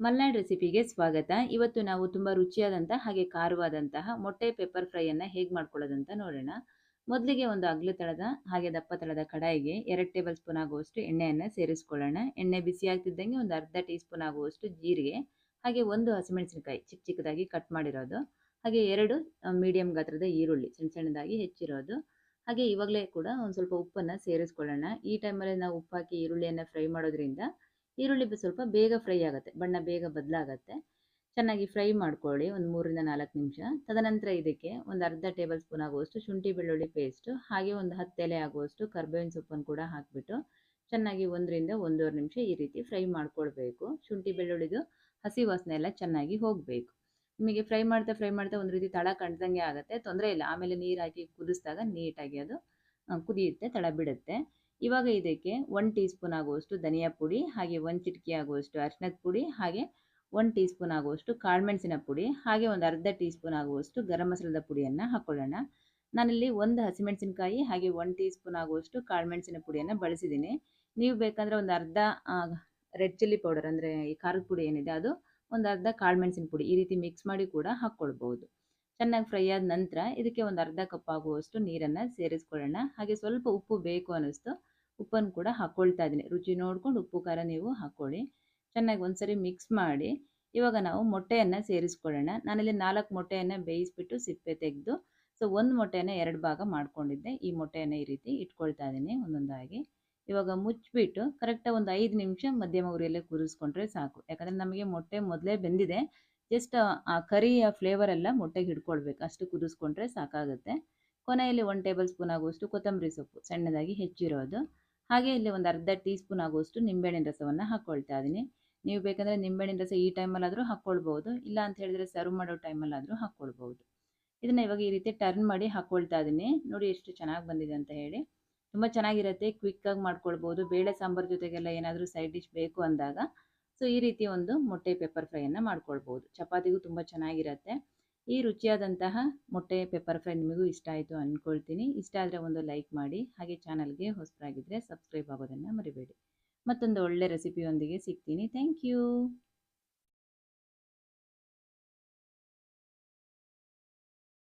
ಮಲ್ನಾಡ್ ರೆಸಿಪಿಗೆ ಸ್ವಾಗತ. ಇವತ್ತು ನಾವು ತುಂಬ ರುಚಿಯಾದಂತಹ ಹಾಗೆ ಖಾರವಾದಂತಹ ಮೊಟ್ಟೆ ಪೆಪ್ಪರ್ ಫ್ರೈಯನ್ನು ಹೇಗೆ ಮಾಡ್ಕೊಳ್ಳೋದಂತ ನೋಡೋಣ. ಮೊದಲಿಗೆ ಒಂದು ಅಗ್ಲು ತಳದ ಹಾಗೆ ದಪ್ಪ ತಳದ ಕಡಾಯಿಗೆ ಎರಡು ಟೇಬಲ್ ಸ್ಪೂನ್ ಆಗುವಷ್ಟು ಎಣ್ಣೆಯನ್ನು ಸೇರಿಸ್ಕೊಳ್ಳೋಣ. ಎಣ್ಣೆ ಬಿಸಿ ಆಗ್ತಿದ್ದಂಗೆ ಒಂದು ಅರ್ಧ ಟೀ ಸ್ಪೂನ್ ಆಗುವಷ್ಟು ಜೀರಿಗೆ, ಹಾಗೆ ಒಂದು ಹಸಿಮೆಣಸಿನಕಾಯಿ ಚಿಕ್ಕ ಚಿಕ್ಕದಾಗಿ ಕಟ್ ಮಾಡಿರೋದು. ಹಾಗೆ ಎರಡು ಮೀಡಿಯಂ ಗಾತ್ರದ ಈರುಳ್ಳಿ ಸಣ್ಣ ಸಣ್ಣದಾಗಿ ಹೆಚ್ಚಿರೋದು. ಹಾಗೆ ಇವಾಗಲೇ ಕೂಡ ಒಂದು ಸ್ವಲ್ಪ ಉಪ್ಪನ್ನು ಸೇರಿಸ್ಕೊಳ್ಳೋಣ. ಈ ಟೈಮಲ್ಲಿ ನಾವು ಉಪ್ಪು ಹಾಕಿ ಈರುಳ್ಳಿಯನ್ನು ಫ್ರೈ ಮಾಡೋದ್ರಿಂದ ಈರುಳ್ಳಿ ಸ್ವಲ್ಪ ಬೇಗ ಫ್ರೈ ಆಗುತ್ತೆ, ಬಣ್ಣ ಬೇಗ ಬದಲಾಗತ್ತೆ. ಚೆನ್ನಾಗಿ ಫ್ರೈ ಮಾಡ್ಕೊಳ್ಳಿ, ಒಂದು ಮೂರರಿಂದ ನಾಲ್ಕು ನಿಮಿಷ. ತದನಂತರ ಇದಕ್ಕೆ ಒಂದು ಅರ್ಧ ಟೇಬಲ್ ಸ್ಪೂನ್ ಆಗುವಷ್ಟು ಶುಂಠಿ ಬೆಳ್ಳುಳ್ಳಿ ಪೇಸ್ಟು, ಹಾಗೆ ಒಂದು ಹತ್ತು ಎಲೆ ಆಗುವಷ್ಟು ಕರ್ಬೇವಿನ ಸೊಪ್ಪನ್ನು ಕೂಡ ಹಾಕಿಬಿಟ್ಟು ಚೆನ್ನಾಗಿ ಒಂದರಿಂದ ಒಂದೂವರೆ ನಿಮಿಷ ಈ ರೀತಿ ಫ್ರೈ ಮಾಡ್ಕೊಳ್ಬೇಕು. ಶುಂಠಿ ಬೆಳ್ಳುಳ್ಳಿದು ಹಸಿ ವಾಸನೆ ಎಲ್ಲ ಚೆನ್ನಾಗಿ ಹೋಗಬೇಕು. ನಿಮಗೆ ಫ್ರೈ ಮಾಡ್ತಾ ಫ್ರೈ ಮಾಡ್ತಾ ಒಂದು ರೀತಿ ತಳ ಕಂಡ್ದಂಗೆ ಆಗುತ್ತೆ, ತೊಂದರೆ ಇಲ್ಲ. ಆಮೇಲೆ ನೀರು ಹಾಕಿ ಕುದಿಸಿದಾಗ ನೀಟಾಗಿ ಅದು ಕುದಿಯುತ್ತೆ, ತಳ ಬಿಡುತ್ತೆ. ಇವಾಗ ಇದಕ್ಕೆ ಒನ್ ಟೀ ಸ್ಪೂನ್ ಆಗುವಷ್ಟು ಧನಿಯಾ ಪುಡಿ, ಹಾಗೆ ಒಂದು ಚಿಟಿಕೆ ಆಗುವಷ್ಟು ಅರಿಶಿನದ ಪುಡಿ, ಹಾಗೆ ಒನ್ ಟೀ ಸ್ಪೂನ್ ಆಗುವಷ್ಟು ಕಾಳುಮೆಣಸಿನ ಪುಡಿ, ಹಾಗೆ ಒಂದು ಅರ್ಧ ಟೀ ಸ್ಪೂನ್ ಆಗುವಷ್ಟು ಗರಂ ಮಸಾಲದ ಪುಡಿಯನ್ನು ಹಾಕ್ಕೊಳ್ಳೋಣ ನಾನಿಲ್ಲಿ ಒಂದು ಹಸಿಮೆಣಸಿನಕಾಯಿ, ಹಾಗೆ ಒನ್ ಟೀ ಸ್ಪೂನ್ ಆಗುವಷ್ಟು ಕಾಳುಮೆಣಸಿನ ಪುಡಿಯನ್ನು ಬಳಸಿದ್ದೀನಿ ನೀವು ಬೇಕಂದರೆ ಒಂದು ಅರ್ಧ ರೆಡ್ ಚಿಲ್ಲಿ ಪೌಡರ್ ಅಂದರೆ ಈ ಖಾರದ ಪುಡಿ ಏನಿದೆ ಅದು, ಒಂದು ಅರ್ಧ ಕಾಳುಮೆಣಸಿನ ಪುಡಿ ಈ ರೀತಿ ಮಿಕ್ಸ್ ಮಾಡಿ ಕೂಡ ಹಾಕ್ಕೊಳ್ಬೋದು ಚೆನ್ನಾಗಿ ಫ್ರೈ ಆದ ನಂತರ ಇದಕ್ಕೆ ಒಂದು ಅರ್ಧ ಕಪ್ ಆಗುವಷ್ಟು ನೀರನ್ನು ಸೇರಿಸ್ಕೊಳ್ಳೋಣ. ಹಾಗೆ ಸ್ವಲ್ಪ ಉಪ್ಪು ಬೇಕು ಅನ್ನಿಸ್ತು ಉಪ್ಪನ್ನು ಕೂಡ ಹಾಕ್ಕೊಳ್ತಾ ಇದ್ದೀನಿ. ರುಚಿ ನೋಡ್ಕೊಂಡು ಉಪ್ಪು, ಖಾರ ನೀವು ಹಾಕ್ಕೊಳ್ಳಿ ಚೆನ್ನಾಗಿ ಒಂದ್ಸರಿ ಮಿಕ್ಸ್ ಮಾಡಿ. ಇವಾಗ ನಾವು ಮೊಟ್ಟೆಯನ್ನು ಸೇರಿಸ್ಕೊಳ್ಳೋಣ. ನಾನಿಲ್ಲಿ ನಾಲ್ಕು ಮೊಟ್ಟೆಯನ್ನು ಬೇಯಿಸ್ಬಿಟ್ಟು ಸಿಪ್ಪೆ ತೆಗೆದು, ಸೊ ಒಂದು ಮೊಟ್ಟೆಯನ್ನು ಎರಡು ಭಾಗ ಮಾಡ್ಕೊಂಡಿದ್ದೆ. ಈ ಮೊಟ್ಟೆಯನ್ನು ಈ ರೀತಿ ಇಟ್ಕೊಳ್ತಾ ಇದ್ದೀನಿ ಒಂದೊಂದಾಗಿ. ಇವಾಗ ಮುಚ್ಚಿಬಿಟ್ಟು ಕರೆಕ್ಟಾಗಿ ಒಂದು ಐದು ನಿಮಿಷ ಮಧ್ಯಮ ಉರಿಯಲ್ಲೇ ಕುದಿಸ್ಕೊಂಡ್ರೆ ಸಾಕು. ಯಾಕಂದರೆ ನಮಗೆ ಮೊಟ್ಟೆ ಮೊದಲೇ ಬೆಂದಿದೆ. ಜಸ್ಟ್ ಆ ಕರಿಯ ಫ್ಲೇವರ್ ಎಲ್ಲ ಮೊಟ್ಟೆಗೆ ಹಿಡ್ಕೊಳ್ಬೇಕು. ಅಷ್ಟು ಕುದಿಸ್ಕೊಂಡ್ರೆ ಸಾಕಾಗುತ್ತೆ. ಕೊನೆಯಲ್ಲಿ ಒಂದು ಟೇಬಲ್ ಸ್ಪೂನ್ ಆಗುವಷ್ಟು ಕೊತ್ತಂಬರಿ ಸೊಪ್ಪು. ಸಣ್ಣದಾಗಿ ಹೆಚ್ಚಿರೋದು. ಹಾಗೆ ಇಲ್ಲಿ ಒಂದು ಅರ್ಧ ಟೀ ಸ್ಪೂನ್ ಆಗುವಷ್ಟು ನಿಂಬೆಹಣ್ಣಿನ ರಸವನ್ನು ಹಾಕ್ಕೊಳ್ತಾ ಇದ್ದೀನಿ. ನೀವು ಬೇಕಂದರೆ ನಿಂಬೆಹಣ್ಣಿನ ರಸ ಈ ಟೈಮಲ್ಲಾದರೂ ಹಾಕ್ಕೊಳ್ಬೋದು ಇಲ್ಲ ಅಂತ ಹೇಳಿದ್ರೆ ಸರ್ವ್ ಮಾಡೋ ಟೈಮಲ್ಲಾದರೂ ಹಾಕ್ಕೊಳ್ಬೋದು ಇದನ್ನು ಇವಾಗ ಈ ರೀತಿ ಟರ್ನ್ ಮಾಡಿ ಹಾಕ್ಕೊಳ್ತಾ ಇದ್ದೀನಿ. ನೋಡಿ ಎಷ್ಟು ಚೆನ್ನಾಗಿ ಬಂದಿದೆ ಅಂತ ಹೇಳಿ. ತುಂಬ ಚೆನ್ನಾಗಿರುತ್ತೆ ಕ್ವಿಕ್ಕಾಗಿ ಮಾಡ್ಕೊಳ್ಬೋದು. ಬೇಳೆ ಸಾಂಬಾರ್ ಜೊತೆಗೆಲ್ಲ ಏನಾದರೂ ಸೈಡ್ ಡಿಶ್ ಬೇಕು ಅಂದಾಗ, ಸೊ ಈ ರೀತಿ ಒಂದು ಮೊಟ್ಟೆ ಪೆಪ್ಪರ್ ಫ್ರೈಯನ್ನು ಮಾಡ್ಕೊಳ್ಬೋದು. ಚಪಾತಿಗೂ ತುಂಬ ಚೆನ್ನಾಗಿರುತ್ತೆ. ಈ ರುಚಿಯಾದಂತಹ ಮೊಟ್ಟೆ ಪೆಪ್ಪರ್ ಫ್ರೈ ನಿಮಗೂ ಇಷ್ಟ ಆಯಿತು ಅಂದ್ಕೊಳ್ತೀನಿ ಇಷ್ಟ ಆದರೆ ಒಂದು ಲೈಕ್ ಮಾಡಿ. ಹಾಗೆ ಚಾನಲ್ಗೆ ಹೊಸರಾಗಿದ್ದರೆ ಸಬ್ಸ್ಕ್ರೈಬ್ ಆಗೋದನ್ನು ಮರಿಬೇಡಿ. ಮತ್ತೊಂದು ಒಳ್ಳೆ ರೆಸಿಪಿಯೊಂದಿಗೆ ಸಿಗ್ತೀನಿ. Thank you